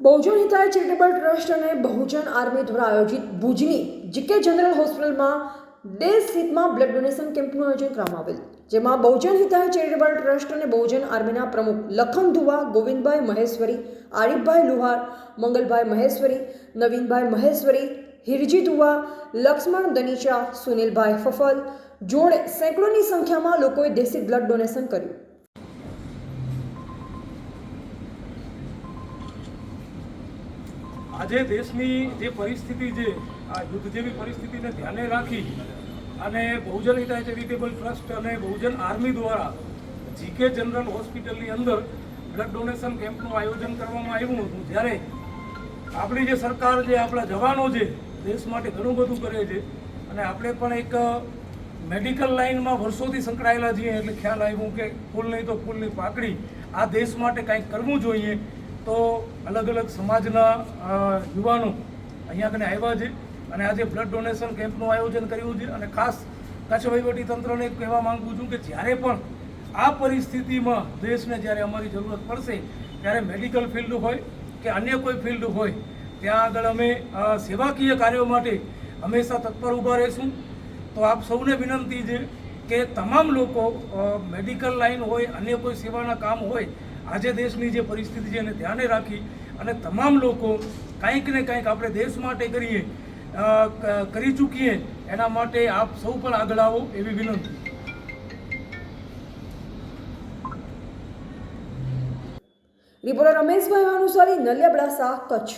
Bahujan Hitay charitable trust અને Bahujan army દ્વારા આયોજિત ભુજની જીકે જનરલ હોસ્પિટલમાં દેશ હિતમાં બ્લડ ડોનેશન કેમ્પનું આયોજન કરવામાં આવેલ. જેમાં બહુજન હિતાય ચેરિટેબલ ટ્રસ્ટ અને બહુજન આર્મીના પ્રમુખ લખન ધુવા, ગોવિંદભાઈ મહેશ્વરી, આરીફભાઈ લુહાર, મંગલભાઈ મહેશ્વરી, નવીનભાઈ મહેશ્વરી, હિરજી ધુવા, લક્ષ્મણ દનીચા, સુનિલભાઈ ફફલ જોડે સેંકડોની સંખ્યામાં લોકોએ દેશી બ્લડ ડોનેશન કર્યું. આજે દેશની જે પરિસ્થિતિ છે, આ યુદ્ધ જેવી પરિસ્થિતિને ધ્યાને રાખી અને બહુજન હિતાય ચેરિટેબલ ટ્રસ્ટ અને બહુજન આર્મી દ્વારા જીકે જનરલ હોસ્પિટલની અંદર બ્લડ ડોનેશન કેમ્પનું આયોજન કરવામાં આવ્યું હતું. જ્યારે આપણી જે સરકાર જે આપણા જવાનો છે, દેશ માટે ઘણું બધું કરે છે અને આપણે પણ એક મેડિકલ લાઇનમાં વર્ષોથી સંકળાયેલા છીએ. એટલે ખ્યાલ આવ્યું કે ફૂલ નહીં તો ફૂલની પાકડી આ દેશ માટે કંઈક કરવું જોઈએ. તો અલગ અલગ સમાજના યુવાનો અહીંયા કને આવ્યા છે અને આજે બ્લડ ડોનેશન કેમ્પનું આયોજન કર્યું છે અને ખાસ કચ્છ તંત્રને કહેવા માંગુ છું કે જ્યારે પણ આ પરિસ્થિતિમાં દેશને જ્યારે અમારી જરૂરત પડશે, ત્યારે મેડિકલ ફિલ્ડ હોય કે અન્ય કોઈ ફિલ્ડ હોય, ત્યાં આગળ અમે સેવાકીય કાર્યો માટે હંમેશા તત્પર ઊભા રહીશું. તો આપ સૌને વિનંતી છે કે તમામ લોકો મેડિકલ લાઈન હોય, અન્ય કોઈ સેવાના કામ હોય આજે દેશની જે પરિસ્થિતિ છે એને ધ્યાને રાખી અને તમામ લોકો કંઈક ને કંઈક આપણે દેશ માટે કરીએ કરી ચૂકીએ, એના માટે આપ સૌ પણ આગળ આવો એવી વિનંતી. રિપોર્ટર રમેશભાઈ અનુસારી નલિયાબડાસા કચ્છ.